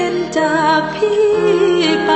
เห็นจากพี่ไป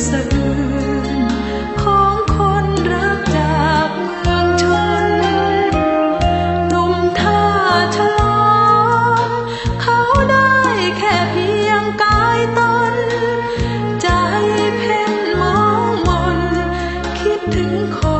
งสะอื้นของคนรักจากเมืองชนหนุ่มท่าฉลองเขาได้แค่เพียงกายตน ใจเพ่นมองมนคิดถึงคน